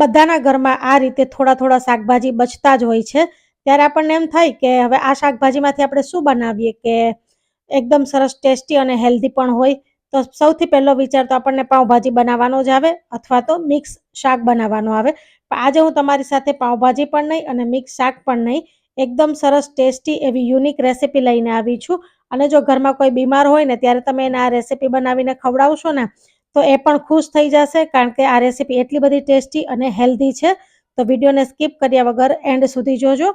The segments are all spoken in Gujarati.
બધાના ઘરમાં આ રીતે થોડા થોડા શાકભાજી બચતા જ હોય છે. ત્યારે આપણને એમ થાય કે હવે આ શાકભાજીમાંથી આપણે શું બનાવીએ કે એકદમ સરસ ટેસ્ટી અને હેલ્ધી પણ હોય. તો સૌથી પહેલો વિચાર તો આપણને પાઉંભાજી બનાવવાનો જ આવે અથવા તો મિક્સ શાક બનાવવાનો આવે. પણ આજે હું તમારી સાથે પાઉંભાજી પણ નહીં અને મિક્સ શાક પણ નહીં, એકદમ સરસ ટેસ્ટી એવી યુનિક રેસીપી લઈને આવી છું. અને જો ઘરમાં કોઈ બીમાર હોય ને ત્યારે તમે એને આ રેસીપી બનાવીને ખવડાવશો ને તો એ પણ ખુશ થઈ જશે કારણ કે આ રેસીપી એટલી બધી ટેસ્ટી અને હેલ્ધી છે. તો વિડીયોને સ્કીપ કર્યા વગર એન્ડ સુધી જોજો.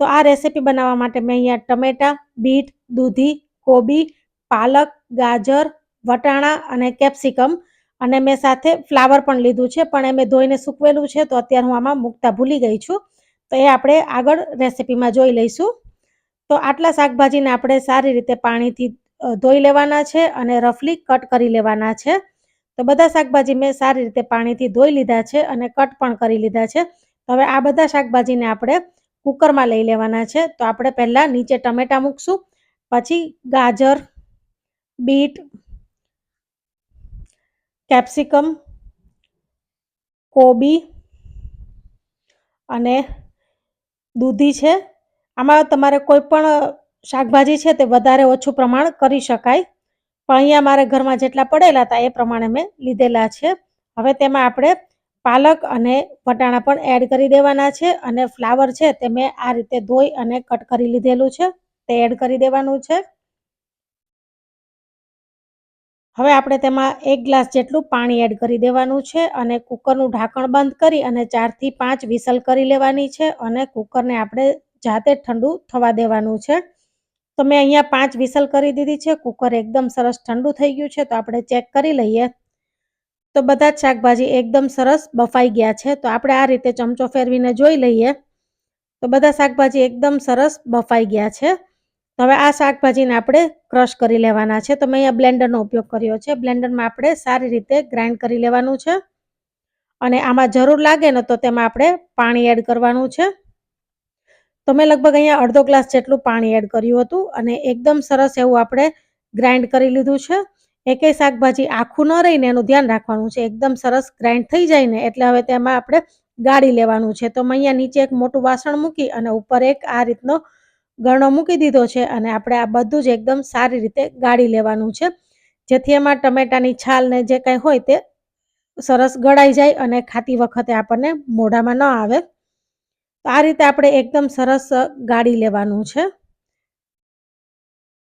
તો આ રેસીપી બનાવવા માટે મેં અહીંયા ટમેટા, બીટ, દૂધી, કોબી, પાલક, ગાજર, વટાણા અને કેપ્સિકમ અને મેં સાથે ફ્લાવર પણ લીધું છે. પણ એ મેં ધોઈને સૂકવેલું છે તો અત્યારે હું આમાં મૂકતા ભૂલી ગઈ છું. તો એ આપણે આગળ રેસિપીમાં જોઈ લઈશું. તો આટલા શાકભાજીને આપણે સારી રીતે પાણીથી ધોઈ લેવાના છે અને રફલી કટ કરી લેવાના છે. તો બધા શાકભાજી મેં સારી રીતે પાણીથી ધોઈ લીધા છે અને કટ પણ કરી લીધા છે. હવે આ બધા શાકભાજીને આપણે કુકરમાં લઈ લેવાના છે. તો આપણે પહેલાં નીચે ટમેટાં મૂકશું, પછી ગાજર, બીટ, કેપ્સિકમ, કોબી અને દૂધી છે. આમાં તમારે કોઈ પણ શાકભાજી છે તે વધારે ઓછું પ્રમાણ કરી શકાય. પણ અહીંયા મારે ઘરમાં જેટલા પડેલા હતા એ પ્રમાણે મેં લીધેલા છે. હવે તેમાં આપણે પાલક અને વટાણા પણ એડ કરી દેવાના છે અને ફ્લાવર છે તે મેં આ રીતે ધોઈ અને કટ કરી લીધેલું છે. તે એડ કરી દેવાનું છે. હવે આપણે તેમાં એક ગ્લાસ જેટલું પાણી એડ કરી દેવાનું છે અને કુકરનું ઢાંકણ બંધ કરી અને ચારથી પાંચ વિસલ કરી લેવાની છે અને કુકરને આપણે જાતે ઠંડુ થવા દેવાનું છે. તો મેં અહીંયા પાંચ વિસલ કરી દીધી છે. કુકર એકદમ સરસ ઠંડુ થઈ ગયું છે, તો આપણે ચેક કરી લઈએ. તો બધા જ શાકભાજી એકદમ સરસ બફાઈ ગયા છે, તો આપણે આ રીતે ચમચો ફેરવીને જોઈ લઈએ. તો બધા શાકભાજી એકદમ સરસ બફાઈ ગયા છે. તો હવે આ શાકભાજીને આપણે ક્રશ કરી લેવાના છે. તો મેં અહીંયા બ્લેન્ડરનો ઉપયોગ કર્યો છે. બ્લેન્ડરમાં આપણે સારી રીતે ગ્રાઇન્ડ કરી લેવાનું છે. અને આમાં જરૂર લાગે ને તો તેમાં આપણે પાણી એડ કરવાનું છે. તો મેં લગભગ અહીંયા અડધો ગ્લાસ જેટલું પાણી એડ કર્યું હતું અને એકદમ સરસ એવું આપણે ગ્રાઇન્ડ કરી લીધું છે. એકેય શાકભાજી આખું ન રહીને એનું ધ્યાન રાખવાનું છે. એકદમ સરસ ગ્રાઇન્ડ થઈ જાય ને એટલે હવે તેમાં આપણે ગાળી લેવાનું છે. તો મેં અહીંયા નીચે એક મોટું વાસણ મૂકી અને ઉપર એક આ રીતનો ગરણો મૂકી દીધો છે અને આપણે આ બધું જ એકદમ સારી રીતે ગાળી લેવાનું છે. જેથી એમાં ટમેટાની છાલ ને જે કંઈ હોય તે સરસ ગળાઈ જાય અને ખાતી વખતે આપણને મોઢામાં ન આવે. તો આ રીતે આપણે એકદમ સરસ ગાળી લેવાનું છે.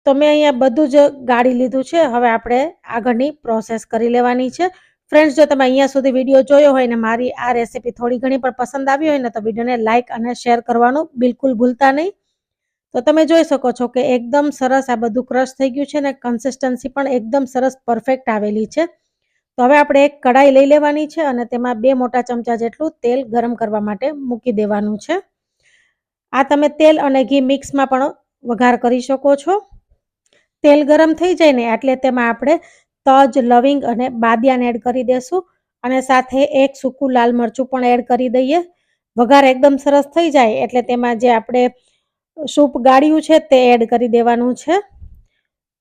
તો મેં અહીંયા બધું જ ગાળી લીધું છે. હવે આપણે આગળની પ્રોસેસ કરી લેવાની છે. ફ્રેન્ડ્સ, જો તમે અહીંયા સુધી વીડિયો જોયો હોય ને મારી આ રેસીપી થોડી ઘણી પણ પસંદ આવી હોય ને તો વિડીયોને લાઇક અને શેર કરવાનું બિલકુલ ભૂલતા નહીં. તો તમે જોઈ શકો છો કે એકદમ સરસ આ બધું ક્રશ થઈ ગયું છે ને કન્સિસ્ટન્સી પણ એકદમ સરસ પરફેક્ટ આવેલી છે. તો હવે આપણે એક કઢાઈ લઈ લેવાની છે અને તેમાં બે મોટા ચમચા જેટલું તેલ ગરમ કરવા માટે મૂકી દેવાનું છે. આ તમે તેલ અને ઘી મિક્સમાં પણ વઘાર કરી શકો છો. તેલ ગરમ થઈ જાય ને એટલે તેમાં આપણે તજ, લવિંગ અને બાદિયાને એડ કરી દેશું અને સાથે એક સૂકું લાલ મરચું પણ એડ કરી દઈએ. વઘાર એકદમ સરસ થઈ જાય એટલે તેમાં જે આપણે સૂપ ગાળ્યું છે તે એડ કરી દેવાનું છે.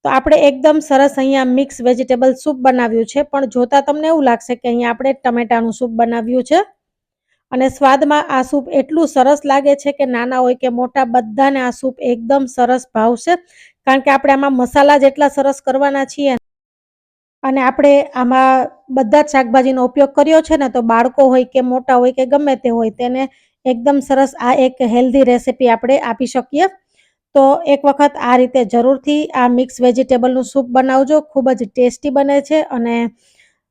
તો આપણે એકદમ સરસ અહીંયા મિક્સ વેજીટેબલ સૂપ બનાવ્યું છે, પણ જોતા તમને એવું લાગશે કે અહીંયા આપણે ટમેટાનું સૂપ બનાવ્યું છે. અને સ્વાદમાં આ સૂપ એટલું સરસ લાગે છે કે નાના હોય કે મોટા, બધાને આ સૂપ એકદમ સરસ ભાવશે કારણ કે આપણે આમાં મસાલા જેટલા સરસ કરવાના છીએ અને આપણે આમાં બધા જ શાકભાજીનો ઉપયોગ કર્યો છે ને, તો બાળકો હોય કે મોટા હોય કે ગમે તે હોય, તેને એકદમ સરસ આ એક હેલ્ધી રેસિપી આપણે આપી શકીએ. તો એક વખત આ રીતે જરૂરથી આ મિક્સ વેજીટેબલનું સૂપ બનાવજો. ખૂબ જ ટેસ્ટી બને છે અને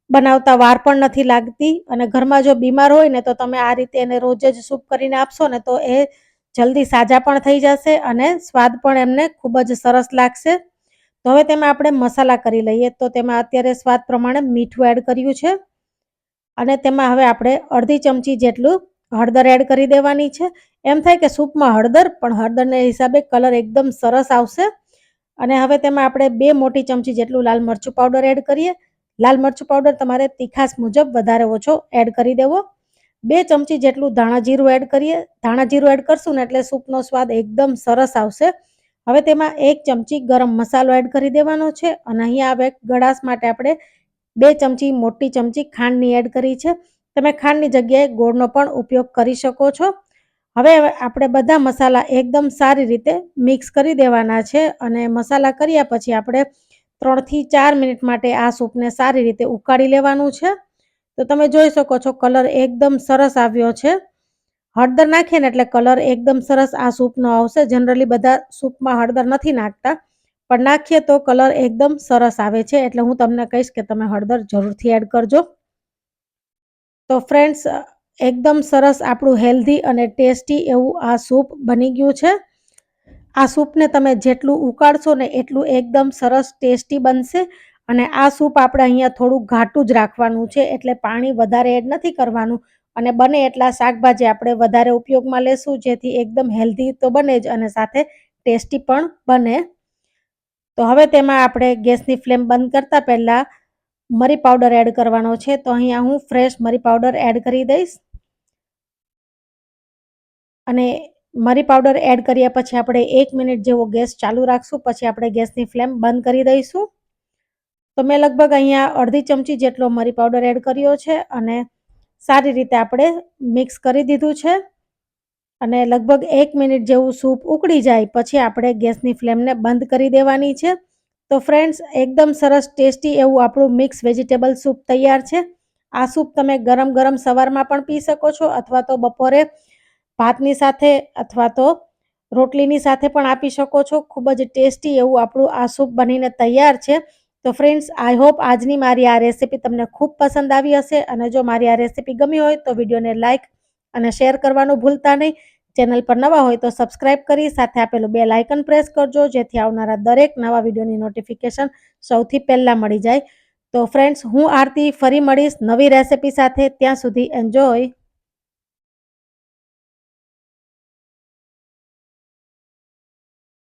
બનાવતા વાર પણ નથી લાગતી. અને ઘરમાં જો બીમાર હોય ને તો તમે આ રીતે એને રોજ જ સૂપ કરીને આપશો ને તો એ જલ્દી સાજા પણ થઈ જશે અને સ્વાદ પણ એમને ખૂબ જ સરસ લાગશે. તો હવે તેમાં આપણે મસાલા કરી લઈએ. તો તેમાં અત્યારે સ્વાદ પ્રમાણે મીઠું એડ કર્યું છે. અને તેમાં હવે આપણે અડધી ચમચી જેટલું હળદર એડ કરી દેવાની છે. એમ થાય કે સૂપમાં હળદર, પણ હળદરને હિસાબે કલર એકદમ સરસ આવશે. અને હવે તેમાં આપણે બે મોટી ચમચી જેટલું લાલ મરચું પાવડર એડ કરીએ. લાલ મરચું પાવડર તમારે તીખાસ મુજબ વધારે ઓછો એડ કરી દેવો. બે ચમચી જેટલું ધાણા જીરું એડ કરીએ. ધાણા જીરું એડ કરશું ને એટલે સૂપનો સ્વાદ એકદમ સરસ આવશે. હવે તેમાં એક ચમચી ગરમ મસાલો એડ કરી દેવાનો છે. અને અહીંયા હવે ગળાશ માટે આપણે બે ચમચી મોટી ચમચી ખાંડની એડ કરી છે. તમે ખાંડની જગ્યાએ ગોળનો પણ ઉપયોગ કરી શકો છો. હવે આપણે બધા મસાલા એકદમ સારી રીતે મિક્સ કરી દેવાના છે અને મસાલા કર્યા પછી આપણે ત્રણથી ચાર મિનિટ માટે આ સૂપને સારી રીતે ઉકાળી લેવાનું છે. તો તમે જોઈ શકો છો કલર એકદમ સરસ આવ્યો છે. હળદર નાખીએ ને એટલે કલર એકદમ સરસ આ સૂપનો આવશે. જનરલી બધા સૂપમાં હળદર નથી નાખતા, પણ નાખીએ તો કલર એકદમ સરસ આવે છે. એટલે હું તમને કહીશ કે તમે હળદર જરૂરથી એડ કરજો. તો ફ્રેન્ડ્સ એકદમ સરસ આપણું હેલ્ધી અને ટેસ્ટી એવું આ સૂપ બની ગયું છે. આ સૂપને તમે જેટલું ઉકાળશો ને એટલું એકદમ સરસ ટેસ્ટી બનશે અને આ સૂપ આપણે અહીંયા થોડું ઘાટું જ રાખવાનું છે એટલે પાણી વધારે એડ નથી કરવાનું અને બને એટલા શાકભાજી આપણે વધારે ઉપયોગમાં લેશું જેથી એકદમ હેલ્ધી તો બને જ અને સાથે ટેસ્ટી પણ બને. તો હવે તેમાં આપણે ગેસની ફ્લેમ બંધ કરતાં પહેલાં મરી પાવડર એડ કરવાનો છે, તો અહીંયા હું ફ્રેશ મરી પાવડર એડ કરી દઈશ. અને મરી પાવડર એડ કર્યા પછી આપણે એક મિનિટ જેવો ગેસ ચાલુ રાખશું, પછી આપણે ગેસની ફ્લેમ બંધ કરી દઈશું. તો મેં લગભગ અહીંયા અડધી ચમચી જેટલો મરી પાવડર એડ કર્યો છે અને સારી રીતે આપણે મિક્સ કરી દીધું છે. અને લગભગ એક મિનિટ જેવું સૂપ ઉકળી જાય, પછી આપણે ગેસની ફ્લેમને બંધ કરી દેવાની છે. તો ફ્રેન્ડ્સ એકદમ સરસ ટેસ્ટી એવું આપણું મિક્સ વેજીટેબલ સૂપ તૈયાર છે. આ સૂપ તમે ગરમ ગરમ સવારમાં પણ પી શકો છો અથવા તો બપોરે ભાતની સાથે અથવા તો રોટલીની સાથે પણ આપી શકો છો. ખૂબ જ ટેસ્ટી એવું આપણું આ સૂપ બનીને તૈયાર છે. તો ફ્રેન્ડ્સ આઈ હોપ આજની મારી આ રેસીપી તમને ખૂબ પસંદ આવી હશે અને જો મારી આ રેસીપી ગમી હોય તો વિડીયોને લાઇક અને શેર કરવાનું ભૂલતા નહીં. ચેનલ પર નવા હોય તો સબસ્ક્રાઇબ કરી સાથે આપેલું બે લાઇકન પ્રેસ કરજો, જેથી આવનારા દરેક નવા વિડીયોની નોટિફિકેશન સૌથી પહેલાં મળી જાય. તો ફ્રેન્ડ્સ હું આરતી ફરી મળીશ નવી રેસિપી સાથે. ત્યાં સુધી એન્જોય